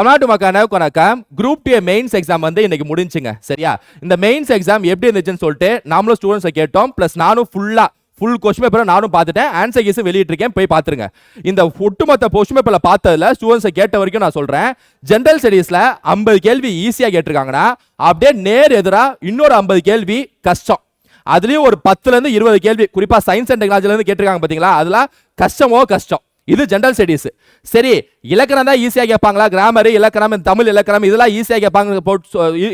தமிழ்நாட்டு மக்களுக்கு வணக்கம் குரூப் டூ மெயின்ஸ் எக்ஸாம் வந்து இன்னைக்கு முடிஞ்சுங்க. சரியா? இந்த மெயின்ஸ் எக்ஸாம் எப்படி இருந்துச்சுன்னு சொல்லிட்டு நாமளும் ஸ்டூடெண்ட்ஸை கேட்டோம். ப்ளஸ் நானும் ஃபுல்லாக ஃபுல் கொஸ்டின் பேப்பரை நானும் பார்த்துட்டேன். ஆன்சர் கேஸும் வெளியிட்டிருக்கேன். போய் பார்த்துருங்க. இந்த ஒட்டுமொத்த கொஸ்டின் பேப்பரில் பார்த்ததில் ஸ்டூடெண்ட்ஸை கேட்ட வரைக்கும் நான் சொல்கிறேன் ஜென்ரல் ஸ்டடீஸில் ஐம்பது கேள்வி ஈஸியாக கேட்டிருக்காங்கன்னா அப்படியே நேர் எதிராக இன்னொரு ஐம்பது கேள்வி கஷ்டம். அதுலேயும் ஒரு பத்துலேருந்து இருபது கேள்வி குறிப்பாக சயின்ஸ் அண்ட் டெக்னாலஜிலேருந்து கேட்டிருக்காங்க பார்த்தீங்களா அதெல்லாம் கஷ்டமோ கஷ்டம். இது ஜென்ரல் ஸ்டடீஸ் சரி இலக்கணம் தான் ஈஸியா கேட்பாங்களா? கிராமர் இலக்கணம் தமிழ் இலக்கணம் இதெல்லாம் ஈஸியாக கேட்பாங்க போட்டு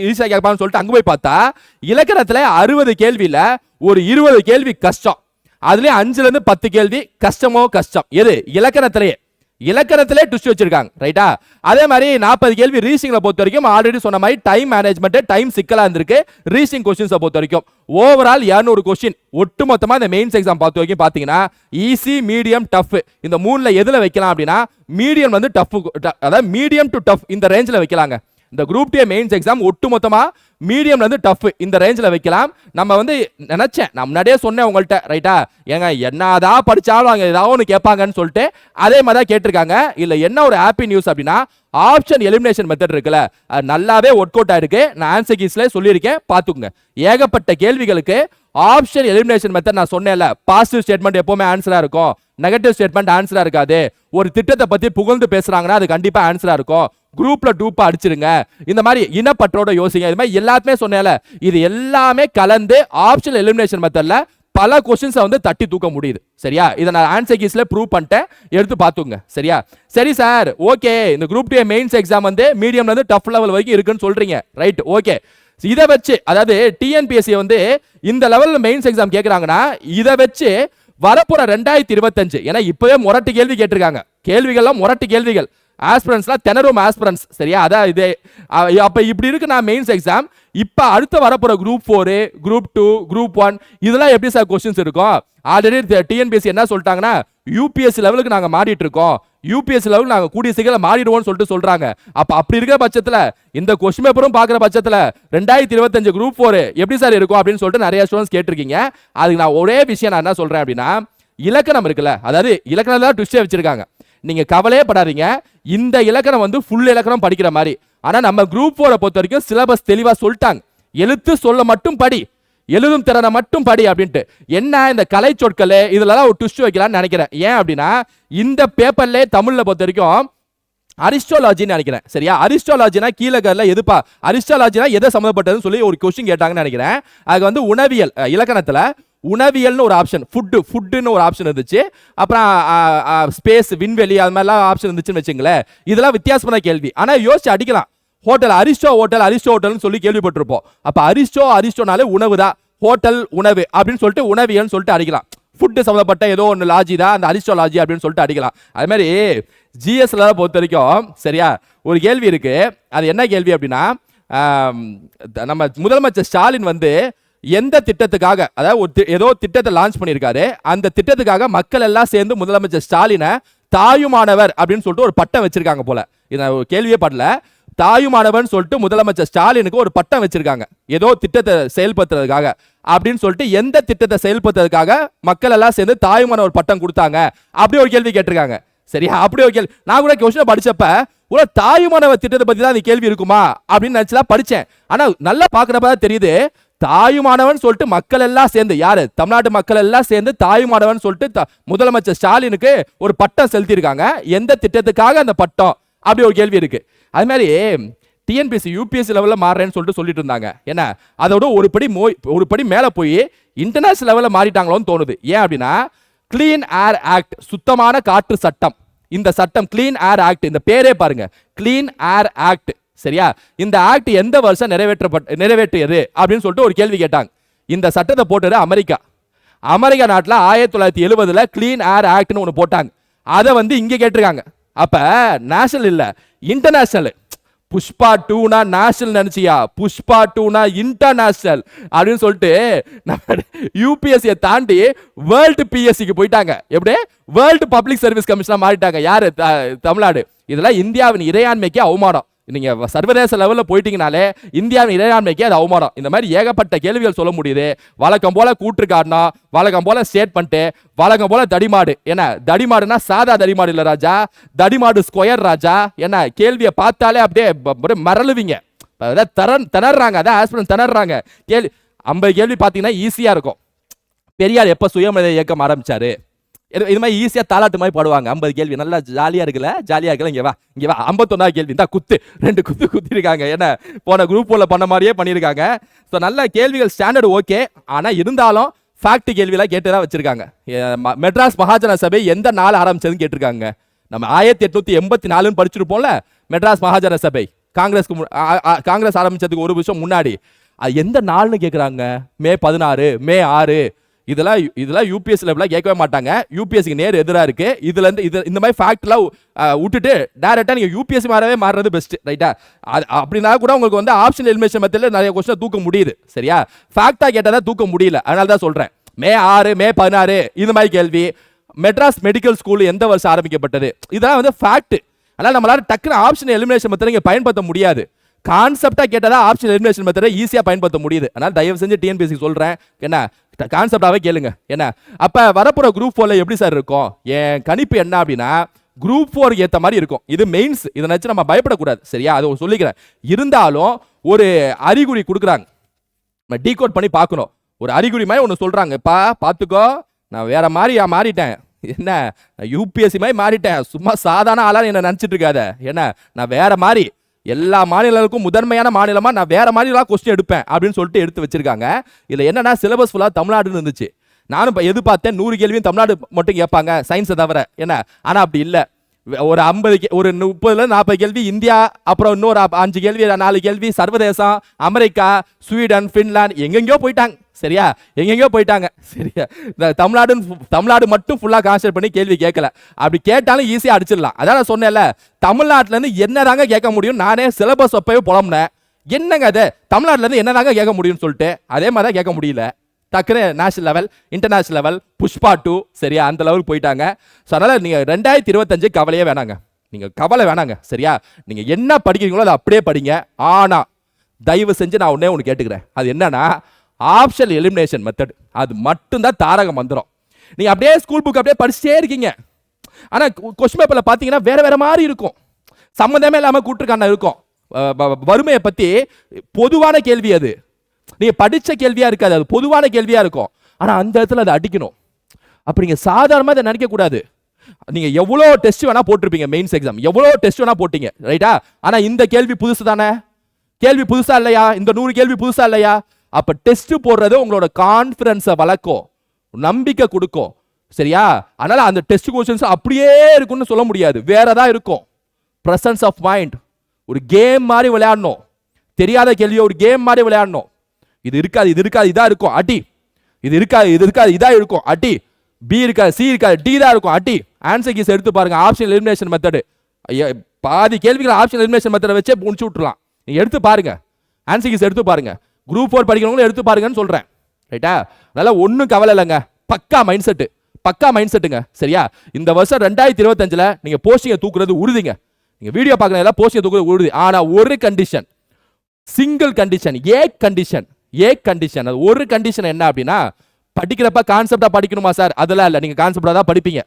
ஈஸியாக e, கேட்பாங்கன்னு சொல்லிட்டு அங்கே போய் பார்த்தா இலக்கணத்துல அறுபது கேள்வியில ஒரு இருபது கேள்வி கஷ்டம். அதுலேயே அஞ்சுல இருந்து பத்து கேள்வி கஷ்டமோ கஷ்டம். எது? இலக்கணத்திலேயே. இலக்கணத்திலே டுஸ்ட் வச்சிருக்காங்க ரைட்டா அதே மாதிரி நாற்பது கேள்வி ரீசிங்ல பொறுத்த வரைக்கும் ஆல்ரெடி சொன்ன மாதிரி டைம் மேனேஜ்மெண்ட் டைம் சிக்கலா இருந்திருக்கு. ரீசிங் கொஸ்டின்ஸை பொறுத்த வரைக்கும். ஓவரால் இரநூறு கொஸ்டின் ஒட்டுமொத்தமாக இந்த மெயின்ஸ் எக்ஸாம் பார்த்த வரைக்கும் பாத்தீங்கன்னா ஈஸி மீடியம் டஃப் இந்த மூணுல எதுல வைக்கலாம் அப்படின்னா மீடியம் வந்து டஃப் அதாவது மீடியம் டு டஃப் இந்த ரேஞ்சில் வைக்கலாங்க. இந்த குரூப் டே மெயின்ஸ் எக்ஸாம் ஒட்டு மொத்தமாக மீடியம்லேருந்து டஃப் இந்த ரேஞ்சில் வைக்கலாம். நம்ம வந்து நினச்சேன் நான் முன்னாடியே சொன்னேன் உங்கள்கிட்ட ரைட்டா ஏங்க என்னதான் படித்தாலும் அங்கே ஏதாவது ஒன்று கேட்பாங்கன்னு சொல்லிட்டு அதே மாதிரி தான் கேட்டிருக்காங்க. இல்லை என்ன ஒரு ஹாப்பி நியூஸ் அப்படின்னா ஆப்ஷன் எலிமினேஷன் மெத்தட் இருக்குல்ல அது நல்லாவே ஒர்க் அவுட் ஆயிருக்கு. நான் ஆன்சர் கீஸ்ல சொல்லியிருக்கேன் பார்த்துக்குங்க. ஏகப்பட்ட கேள்விகளுக்கு ஆப்ஷன் எலிமினேஷன் மெத்தட் நான் சொன்னேன்ல பாசிட்டிவ் ஸ்டேட்மெண்ட் எப்பவுமே ஆன்சராக இருக்கும். நெகட்டிவ் ஸ்டேட்மெண்ட் ஆன்சராக இருக்காது. ஒரு திட்டத்தை பற்றி புகழ்ந்து பேசுகிறாங்கன்னா அது கண்டிப்பாக ஆன்சராக இருக்கும். குரூப்ல டூப்பா அடிச்சிருங்க. இந்த மாதிரி இனப்பற்றோட யோசிங்க. இது மாதிரி எல்லாத்துமே சொன்னேன்ல. இது எல்லாமே கலந்து ஆப்ஷனல் எலிமினேஷன் மெத்தட்ல பல கொஸ்டின்ஸை வந்து தட்டி தூக்க முடியுது. சரியா? இதை நான் ஆன்சர் கீஸில் ப்ரூவ் பண்ணிட்டேன். எடுத்து பார்த்துங்க சரியா? சரி சார் ஓகே இந்த குரூப் டூ மெயின்ஸ் எக்ஸாம் வந்து மீடியம்ல இருந்து டஃப் லெவல் வரைக்கும் இருக்குன்னு சொல்றீங்க. ரைட் ஓகே இதை வச்சு அதாவது டிஎன்பிஎஸ்சி வந்து இந்த லெவலில் மெயின்ஸ் எக்ஸாம் கேட்குறாங்கன்னா இதை வச்சு வரப்போற ரெண்டாயிரத்தி இருபத்தஞ்சு. ஏன்னா இப்பவே முரட்டு கேள்வி கேட்டிருக்காங்க. கேள்விகள்லாம் முரட்டு கேள்விகள். ஆஸ்பிரன்ஸ்லாம் தெனரும் ஆஸ்பிரன்ஸ் சரியா? அதான் இது. அப்போ இப்படி இருக்கு நான் மெயின்ஸ் எக்ஸாம் இப்போ அடுத்த வரப்போகிற group four group two group one இதெல்லாம் எப்படி சார் கொஸ்டின்ஸ் இருக்கும்? ஆல்ரெடி டிஎன்பிஎஸ்சி என்ன சொல்லிட்டாங்கன்னா யூபிஎஸ்சி லெவலுக்கு நாங்கள் மாறிட்டு இருக்கோம். யூபிஎஸ்சி லெவலுக்கு நாங்கள் கூடிய சீக்கிரம் மாறிடுவோம்னு சொல்லிட்டு சொல்றாங்க. அப்போ அப்படி இருக்கிற பட்சத்தில் இந்த கொஸ்டின் பேப்பரும் பார்க்குற பட்சத்தில் ரெண்டாயிரத்தி இருபத்தஞ்சு குரூப் ஃபோர் எப்படி சார் இருக்கும் அப்படின்னு சொல்லிட்டு நிறைய ஸ்டூடெண்ட்ஸ் கேட்டிருக்கீங்க. அதுக்கு நான் ஒரே விஷயம் நான் என்ன சொல்றேன் அப்படின்னா இலக்கணம் இருக்குல்ல. அதாவது இலக்கணம் தான் ட்விஸ்டே வச்சிருக்காங்க. நீங்கள் கவலையே படாதீங்க. இந்த இலக்கணம் வந்து ஃபுல் இலக்கணம் படிக்கிற மாதிரி. ஆனால் நம்ம குரூப் ஃபோரை பொறுத்த வரைக்கும் சிலபஸ் தெளிவாக சொல்லிட்டாங்க. எழுத்து சொல்ல மட்டும் படி. எழுதும் திறனை மட்டும் படி அப்படின்ட்டு. என்ன இந்த கலை சொற்கள் இதுலலாம் ஒரு ட்விஸ்ட் வைக்கலாம்னு நினைக்கிறேன். ஏன் அப்படின்னா இந்த பேப்பர்ல தமிழில் பொறுத்த வரைக்கும் அரிஸ்டாலஜின்னு நினைக்கிறேன். சரியா? அரிஸ்டாலஜினா கீழகரில் எதுப்பா? அரிஸ்டாலஜினா எதை சம்மந்தப்பட்டதுன்னு சொல்லி ஒரு கொஸ்டின் கேட்டாங்கன்னு நினைக்கிறேன். அது வந்து உணவியல் இலக்கணத்தில் உணவியல்னு ஒரு ஆப்ஷன் ஃபுட்டு ஃபுட்டுன்னு ஒரு ஆப்ஷன் இருந்துச்சு. அப்புறம் ஸ்பேஸ் விண்வெளி அது மாதிரிலாம் ஆப்ஷன் இருந்துச்சுன்னு வச்சுங்களேன். இதெல்லாம் வித்தியாசமான கேள்வி. ஆனால் யோசிச்சு அடிக்கலாம். ஹோட்டல் அரிஸ்டோ ஹோட்டல் அரிஸ்டோ ஹோட்டல்னு சொல்லி கேள்விப்பட்டிருப்போம். அப்போ அரிஸ்டோ அரிஸ்டோனாலே உணவு தான். ஹோட்டல் உணவு அப்படின்னு சொல்லிட்டு உணவியல்னு சொல்லிட்டு அடிக்கலாம். ஃபுட்டு சம்மந்தப்பட்ட ஏதோ ஒன்று லாஜி தான். அந்த அரிஸ்டோ லாஜி அப்படின்னு சொல்லிட்டு அடிக்கலாம். அது மாதிரி ஜிஎஸ்ல பொறுத்த வரைக்கும் சரியா? ஒரு கேள்வி இருக்கு. அது என்ன கேள்வி அப்படின்னா நம்ம முதலமைச்சர் ஸ்டாலின் வந்து எந்த திட்டத்துக்காக அதாவது ஒரு ஏதோ திட்டத்தை லான்ச் பண்ணியிருக்காரு. அந்த திட்டத்துக்காக மக்கள் எல்லாம் சேர்ந்து முதலமைச்சர் ஸ்டாலினை தாயுமானவர் அப்படின்னு சொல்லிட்டு ஒரு பட்டம் வச்சிருக்காங்க போல. இதை கேள்வியே படல. தாயுமானவன் சொல்லிட்டு முதலமைச்சர் ஸ்டாலினுக்கு ஒரு பட்டம் வச்சிருக்காங்க. ஏதோ திட்டத்தை செயல்படுத்துறதுக்காக. அப்படின்னு சொல்லிட்டு எந்த திட்டத்தை செயல்படுத்துறதுக்காக மக்கள் எல்லாம் சேர்ந்து தாயுமானவர் பட்டம் கொடுத்தாங்க. அப்படி ஒரு கேள்வி கேட்டிருக்காங்க. சரியா? அப்படி ஒரு கேள்வி. நான் கூட கொஸ்டின் படிச்சப்ப ஒரு தாயுமானவர் திட்டத்தை பத்தி தான் அந்த கேள்வி இருக்குமா? அப்படின்னு நினைச்சுலாம் படிச்சேன். ஆனா நல்லா பாக்குறப்ப தான் தெரியுது தாயுமானவன் சொல்லிட்டு மக்கள் எல்லாம் சேர்ந்து யாரு? தமிழ்நாட்டு மக்கள் எல்லாம் சேர்ந்து தாயுமானவன் சொல்லிட்டு த- முதலமைச்சர் ஸ்டாலினுக்கு ஒரு பட்டம் செலுத்தியிருக்காங்க. எந்த திட்டத்துக்காக அந்த பட்டம்? அப்படி ஒரு கேள்வி இருக்கு. அது மாதிரி டிஎன்பிஎஸ்சி யூபிஎஸ்சி லெவலில் மாறுறேன்னு சொல்லிட்டு சொல்லிட்டு இருந்தாங்க. என்ன? அதோட ஒரு படி மோய் ஒரு படி மேலே போய் இன்டர்நேஷனல் லெவலில் மாறிட்டாங்களோன்னு தோணுது. ஏன் அப்படின்னா கிளீன் ஏர் ஆக்ட் சுத்தமான காற்று சட்டம். இந்த சட்டம் கிளீன் ஏர் ஆக்ட் இந்த பேரே பாருங்க. கிளீன் ஏர் ஆக்ட் சரியா? இந்த ஆக்ட் எந்த வருஷம் நிறைவேற்றப்பட்ட நிறைவேற்றியது அப்படின்னு சொல்லிட்டு ஒரு கேள்வி கேட்டாங்க. இந்த சட்டத்தை போட்டது அமெரிக்கா. அமெரிக்கா நாட்டில் ஆயிரத்தி தொள்ளாயிரத்தி எழுபதுல க்ளீன் ஏர் ஆக்ட்னு ஒன்று போட்டாங்க. அதை வந்து இங்கே கேட்டிருக்காங்க. அப்போ நேஷனல் இல்லை இன்டர்நேஷனல் புஷ்பா டூனா நேஷனல் நினைச்சியா? புஷ்பா டூனா இன்டர்நேஷனல் அப்படின்னு சொல்லிட்டு நம்ம யூபிஎஸ்சியை தாண்டி வேர்ல்டு பிஎஸ்சிக்கு போயிட்டாங்க. எப்படி? வேர்ல்டு பப்ளிக் சர்வீஸ் கமிஷனாக மாறிட்டாங்க. யார்? த- தமிழ்நாடு. இதெல்லாம் இந்தியாவின் இறையாண்மைக்கு அவமானம். நீங்கள் சர்வதேச லெவலில் போயிட்டீங்கனாலே இந்தியாவின் இறையாண்மைக்கு அது அவமானம். இந்த மாதிரி ஏகப்பட்ட கேள்விகள் சொல்ல முடியுது. வழக்கம் போல கூற்றுக்காரனா வழக்கம் போல பண்ணிட்டு வழக்கம் போல தடிமாடு. என்ன தடிமாடுனா சாதா தடிமாடு இல்லை ராஜா. தடிமாடு ஸ்கொயர் ராஜா. என்ன கேள்வியை பார்த்தாலே அப்படியே மரளுவீங்க அப்படியே அதான் தரன் திணறாங்க. அதான் ஆஸ்பிரன் திணறாங்க. கேள்வி ஐம்பது கேள்வி பார்த்தீங்கன்னா ஈஸியாக இருக்கும். பெரியார் எப்போ சுயமரியாதை இயக்கம் ஆரம்பிச்சாரு? இது இது மாதிரி ஈஸியாக தாலாட்டு மாதிரி பாடுவாங்க. ஐம்பது கேள்வி. நல்லா ஜாலியாக இருக்குல்ல? ஜாலியாக இருக்குல்ல? இங்கே வா. இங்கே வா. ஐம்பத்தொன்னா கேள்வி. இந்த குத்து. ரெண்டு குத்து குத்திருக்காங்க. என்ன? போன குரூப் உள்ள பண்ண மாதிரியே பண்ணியிருக்காங்க ஸோ நல்ல கேள்விகள் ஸ்டாண்டர்ட் ஓகே ஆனால் இருந்தாலும் ஃபேக்ட் கேள்வியெல்லாம் கேட்டு தான் வச்சிருக்காங்க. ம- மெட்ராஸ் மகாஜன சபை எந்த நாள் ஆரம்பிச்சதுன்னு கேட்டிருக்காங்க. நம்ம ஆயிரத்தி எட்நூத்தி எண்பத்தி நாலுன்னு படிச்சிருப்போம்ல மெட்ராஸ் மகாஜன சபை. காங்கிரஸ்க்கு மு- காங்கிரஸ் ஆரம்பிச்சதுக்கு ஒரு வருஷம் முன்னாடி. அது எந்த நாள்னு கேட்குறாங்க மே பதினாறு மே ஆறு. இதெல்லாம் இதெல்லாம் யூபிஎஸ் லெவலில் கேட்கவே மாட்டாங்க. யூபிஎஸ்சிக்கு நேர் எதிராக இருக்குது இதுலேருந்து இது இந்த மாதிரி ஃபேக்ட்லாம் விட்டுட்டு டேரெக்டாக நீங்கள் யூபிஎஸ்சி மாறவே மாறுறது பெஸ்ட் ரைட்டா அது அப்படின்னா கூட உங்களுக்கு வந்து ஆப்ஷன் எலிமினேஷன் மெத்தடில் நிறைய கொஸ்டின் தூக்க முடியுது. சரியா? ஃபேக்டாக கேட்டால் தான் தூக்க முடியல. அதனால தான் சொல்கிறேன் மே ஆறு மே பதினாறு இந்த மாதிரி கேள்வி. மெட்ராஸ் மெடிக்கல் ஸ்கூல் எந்த வருஷம் ஆரம்பிக்கப்பட்டது? இதெல்லாம் வந்து ஃபேக்ட் ஆனால் நம்மளால டக்குனு ஆப்ஷன் எலிமினேஷன் மெத்தட் இங்கே பயன்படுத்த முடியாது. கான்செப்டாக கேட்டால் ஆப்ஷன் எலிமினேஷன் மெத்தடை ஈஸியாக பயன்படுத்த முடியுது. அதனால் தயவு செஞ்சு டிஎன்பிசி சொல்கிறேன் என்ன? கான்செப்டாகவே கேளுங்க. என்ன? அப்போ வரப்போகிற குரூப் ஃபோரில் எப்படி சார் இருக்கும்? என் கணிப்பு என்ன அப்படின்னா குரூப் ஃபோர் ஏற்ற மாதிரி இருக்கும். இது மெயின்ஸ் இதை நினச்சி நம்ம பயப்படக்கூடாது. சரியா? அதை சொல்லிக்கிறேன். இருந்தாலும் ஒரு அறிகுறி கொடுக்குறாங்க. நம்ம டீகோட் பண்ணி பார்க்கணும். ஒரு அறிகுறி மாதிரி ஒன்று சொல்கிறாங்க இப்போ பார்த்துக்கோ. நான் வேற மாதிரி மாறிட்டேன். என்ன? யூபிஎஸ்சி மாதிரி மாறிட்டேன். சும்மா சாதாரண ஆளாக என்ன நினச்சிட்டு இருக்காத? என்ன? நான் வேற மாதிரி. எல்லா மாநிலங்களுக்கும் முதன்மையான மாநிலமாக நான் வேறு மாநிலமாக கொஸ்டின் எடுப்பேன் அப்படின்னு சொல்லிட்டு எடுத்து வச்சிருக்காங்க. இதில் என்னென்னா சிலபஸ் ஃபுல்லாக தமிழ்நாடுன்னு இருந்துச்சு. நானும் இப்போ எது பார்த்தேன் நூறு கேள்வியும் தமிழ்நாடு மட்டும் கேட்பாங்க சயின்ஸை தவிர. என்ன? ஆனால் அப்படி இல்லை. ஒரு ஐம்பது ஒரு முப்பதுல நாற்பது கேள்வி இந்தியா அப்புறம் இன்னொரு அஞ்சு கேள்வி நாலு கேள்வி சர்வதேசம் அமெரிக்கா ஸ்வீடன் ஃபின்லாந்து எங்கெங்கேயோ போயிட்டாங்க. சரியா? எங்கெங்கேயோ போயிட்டாங்க. சரியா? இந்த தமிழ்நாடுன்னு தமிழ்நாடு மட்டும் ஃபுல்லாக கான்சென்ட்ரேட் பண்ணி கேள்வி கேட்கல. அப்படி கேட்டாலும் ஈஸியாக அடிச்சிடலாம். அதான் நான் சொன்னேன்ல தமிழ்நாட்டிலேருந்து என்ன என்னதாங்க கேட்க முடியும்? நானே சிலபஸ் அப்பவே புலம்புனேன். என்னங்க அது? தமிழ்நாட்டிலேருந்து என்னதாங்க கேட்க முடியும்னு சொல்லிட்டு அதே மாதிரி தான் கேட்க முடியல. டக்குன்னு national level international level Pushpa two சரியா? அந்த லெவலுக்கு போயிட்டாங்க. ஸோ அதனால் நீங்கள் ரெண்டாயிரத்தி இருபத்தஞ்சு கவலையே வேணாங்க. நீங்கள் கவலை வேணாங்க சரியா? நீங்கள் என்ன படிக்கிறீங்களோ அதை அப்படியே படிங்க. ஆனால் தயவு செஞ்சு நான் ஒன்றே ஒன்று கேட்டுக்கிறேன். அது என்னன்னா ஆப்ஷன் எலிமினேஷன் மெத்தட் அது மட்டும்தான் தாரக மந்திரம். நீங்கள் அப்படியே ஸ்கூல் புக் அப்படியே படிச்சுட்டே இருக்கீங்க. ஆனால் கொஸ்டின் பேப்பரில் பார்த்தீங்கன்னா வேற வேற மாதிரி இருக்கும். சம்மந்தமே இல்லாமல் கூட்டுருக்கான இருக்கும். வறுமையை பற்றி பொதுவான கேள்வி அது. நீங்கள் படித்த கேள்வியாக இருக்காது. அது பொதுவான கேள்வியாக இருக்கும். ஆனால் அந்த இடத்துல அதை அடிக்கணும். அப்போ நீங்கள் சாதாரணமாக இதை நினைக்கக்கூடாது நீங்கள் எவ்வளோ டெஸ்ட் வேணால் போட்டிருப்பீங்க மெயின்ஸ் எக்ஸாம் எவ்வளோ டெஸ்ட் வேணால் போட்டீங்க ரைட்டா ஆனால் இந்த கேள்வி புதுசு தானே கேள்வி புதுசா இல்லையா? இந்த நூறு கேள்வி புதுசா இல்லையா? அப்ப டெஸ்ட் போடுறது உங்களோட கான்பிடன்ஸை வளர்க்கும். நம்பிக்கை கொடுக்கும். சரியா? அதனால அந்த டெஸ்ட் கொஸ்டின்ஸ் அப்படியே இருக்கும்னு சொல்ல முடியாது. வேறதா இருக்கும். பிரசன்ஸ் ஆஃப் மைண்ட் ஒரு கேம் மாதிரி விளையாடணும். தெரியாத கேள்வியை ஒரு கேம் மாதிரி விளையாடணும். இது இருக்காது இது இருக்காது இதாக இருக்கும். அடி. இது இருக்காது இது இருக்காது இதாக இருக்கும். அடி. பி இருக்காது சி இருக்காது டி தான் இருக்கும். அடி. ஆன்சர் கீஸ் எடுத்து பாருங்க. ஆப்ஷன் எலிமினேஷன் மெத்தடு பாதி கேள்விகள் ஆப்ஷன் எலிமினேஷன் மெத்தடை வச்சே முடிச்சு விட்ருலாம் நீங்கள் எடுத்து பாருங்க. ஆன்சர் கீஸ் எடுத்து பாருங்க. குரூப் ஃபோர் படிக்கிறவங்களும் எடுத்து பாருங்கன்னு சொல்கிறேன் ரைட்டா அதெல்லாம் ஒன்றும் கவலை இல்லைங்க. பக்கா மைண்ட் செட்டு பக்கா மைண்ட் செட்டுங்க சரியா? இந்த வருஷம் ரெண்டாயிரத்தி இருபத்தஞ்சில் நீங்கள் போஸ்டிங்கை தூக்குறது உறுதிங்க. நீங்கள் வீடியோ பார்க்குற எல்லாம் போஸ்டிங்கை தூக்குறது உறுதி. ஆனால் ஒரு condition single condition a condition a condition அது ஒரு கண்டிஷன் என்ன அப்படின்னா படிக்கிறப்ப கான்செப்டாக படிக்கணுமா சார் அதெல்லாம் இல்லை. நீங்கள் கான்செப்டாக தான் படிப்பீங்க.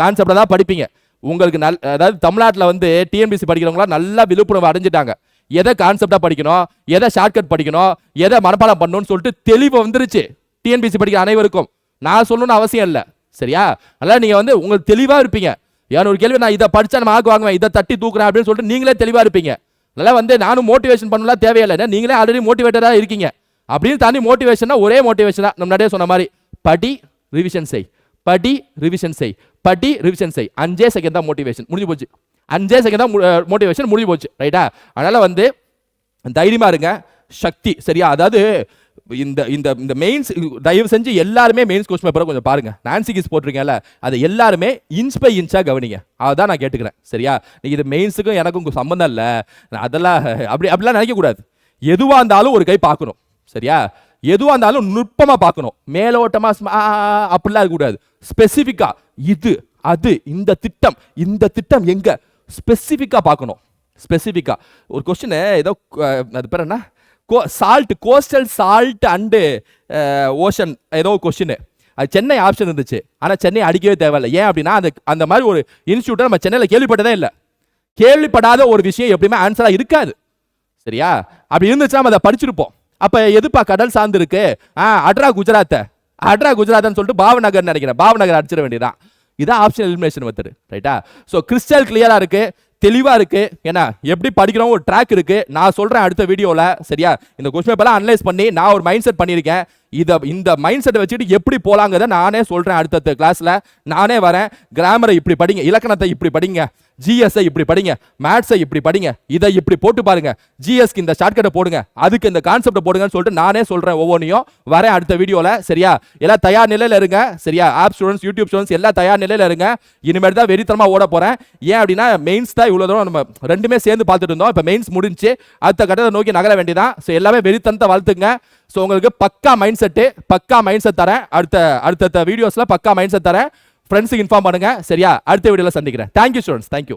கான்செப்டாக தான் படிப்பீங்க. உங்களுக்கு நல் அதாவது தமிழ்நாட்டில் வந்து டிஎன்பிசி படிக்கிறவங்களாம் நல்லா விழிப்புணர்வு அடைஞ்சிட்டாங்க. எதை கான்செப்டாக படிக்கணும்? எதை ஷார்ட்கட் படிக்கணும்? எதை மனப்பாடம் பண்ணணும்னு சொல்லிட்டு தெளிவு வந்துருச்சு. டிஎன்பிசி படிக்கிற அனைவருக்கும். நான் சொல்லணும்னு அவசியம் இல்லை. சரியா? அதனால் நீங்கள் வந்து உங்களுக்கு தெளிவாக இருப்பீங்க. இரநூறு ஒரு கேள்வி நான் இதை படித்தா நம்ம ஆக்கு வாங்குவேன் இதை தட்டி தூக்குறேன் அப்படின்னு சொல்லிட்டு நீங்களே தெளிவாக இருப்பீங்க. அதெல்லாம் வந்து நானும் மோட்டிவேஷன் பண்ணலாம் தேவையில்லை. நீங்களே ஆல்ரெடி மோட்டிவேட்டடாக இருக்கீங்க. அப்படின்னு தாண்டி மோட்டிவேஷன்னா ஒரே மோட்டிவேஷன் தான் நம்ம நிறைய சொன்ன மாதிரி படி ரிவிஷன் செய். படி ரிவிஷன் செய். படி ரிவிஷன் செய். அஞ்சே செகண்ட் தான் மோட்டிவேஷன் முடிஞ்சு போச்சு. அஞ்சே செகண்ட் தான் மோட்டிவேஷன் முடிஞ்சு போச்சு ரைட்டா அதனால் வந்து தைரியமாக இருங்க. சக்தி சரியா? அதாவது இந்த இந்த இந்த மெயின்ஸ் தயவு செஞ்சு எல்லாருமே மெயின்ஸ் கொஸ்டின் பேப்பரை கொஞ்சம் பாருங்க. நான்சிகிஸ் போட்டிருக்கேன்ல அதை எல்லாருமே இன்ச் பை இன்ச்சா கவனிங்க. அதான் நான் கேட்டுக்கிறேன் சரியா? நீங்கள் இது மெயின்ஸுக்கும் எனக்கும் சம்மந்தம் இல்லை. நான் அதெல்லாம் அப்படி அப்படிலாம் நினைக்கக்கூடாது. எதுவாக இருந்தாலும் ஒரு கை பார்க்கணும் சரியா? எதுவாக இருந்தாலும் நுட்பமாக பார்க்கணும். மேலோட்டமாக அப்படிலாம் இருக்கக்கூடாது. ஸ்பெசிஃபிக்காக இது அது இந்த திட்டம் இந்த திட்டம் எங்கே? ஸ்பெசிஃபிக்காக பார்க்கணும். ஸ்பெசிஃபிக்காக ஒரு கொஸ்டின் ஏதோ அது பேர் என்ன? கோ salt coastal salt and ocean ஏதோ கொஸ்டின் அது சென்னை ஆப்ஷன் இருந்துச்சு. ஆனால் சென்னை அடிக்கவே தேவையில்லை. ஏன் அப்படின்னா அந்த அந்த மாதிரி ஒரு இன்ஸ்டியூட்டை நம்ம சென்னையில் கேள்விப்பட்டதே இல்லை. கேள்விப்படாத ஒரு விஷயம் எப்படியுமே ஆன்சராக இருக்காது. சரியா? அப்படி இருந்துச்சுன்னா நம்ம அதை படிச்சிருப்போம். அப்போ எதுப்பா கடல் சார்ந்து இருக்கு? ஆ அட்ரா குஜராத்தை. அட்ரா குஜராத்னு சொல்லிட்டு பாவநகர் நினைக்கிறேன். பாவநகர் அடிச்சிட வேண்டியதான் இதான் ஆப்ஷன் எலிமினேஷன் மெத்தடு ரைட்டா ஸோ கிறிஸ்டல் கிளியரா இருக்கு தெளிவா இருக்கு. ஏன்னா எப்படி படிக்கிறோம் ஒரு ட்ராக் இருக்கு. நான் சொல்றேன் அடுத்த வீடியோல சரியா? இந்த கொஸ்டின் பேப்பர்லாம் அனலைஸ் பண்ணி நான் ஒரு மைண்ட் செட் பண்ணியிருக்கேன். இதை இந்த மைண்ட் செட்டை வச்சுட்டு எப்படி போலாங்கிறத நானே சொல்கிறேன் அடுத்தடுத்த கிளாஸில் நானே வரேன். கிராமரை இப்படி படிங்க இலக்கணத்தை இப்படி படிங்க ஜிஎஸ்ஐ இப்படி படிங்க மேத்ஸை இப்படி படிங்க இதை இப்படி போட்டு பாருங்க. ஜிஎஸ்க்கு இந்த ஷார்ட்கட்டை போடுங்க அதுக்கு இந்த கான்செப்டை போடுங்கன்னு சொல்லிட்டு நானே சொல்கிறேன் ஒவ்வொன்றையும் வரேன் அடுத்த வீடியோவில் சரியா? எல்லாம் தயார் நிலையில் இருங்க சரியா? ஆப் ஸ்டூடெண்ட்ஸ் யூடியூப் ஸ்டூடெண்ட்ஸ் எல்லாம் தயார் நிலையில் இருங்க. இனிமேல் தான் வெறித்தனமாக ஓட போகிறேன் ஏன் அப்படின்னா மெயின்ஸ் தான் இவ்வளோ தூரம் நம்ம ரெண்டுமே சேர்ந்து பார்த்துட்டு இருந்தோம். இப்போ மெயின்ஸ் முடிஞ்சு அடுத்த கட்டத்தை நோக்கி நகர வேண்டியதான் ஸோ எல்லாமே வெறித்தனத்தை வளர்த்துங்க. ஸோ உங்களுக்கு பக்கா மைண்ட் செட்டு பக்கா மைண்ட் செட் தரேன். அடுத்த அடுத்தடுத்த வீடியோஸ்ல பக்கா மைண்ட் செட் தரேன். ஃப்ரெண்ட்ஸுக்கு இன்ஃபார்ம் பண்ணுங்க. சரியா? அடுத்த வீடியோவில் சந்திக்கிறேன். Thank you students thank you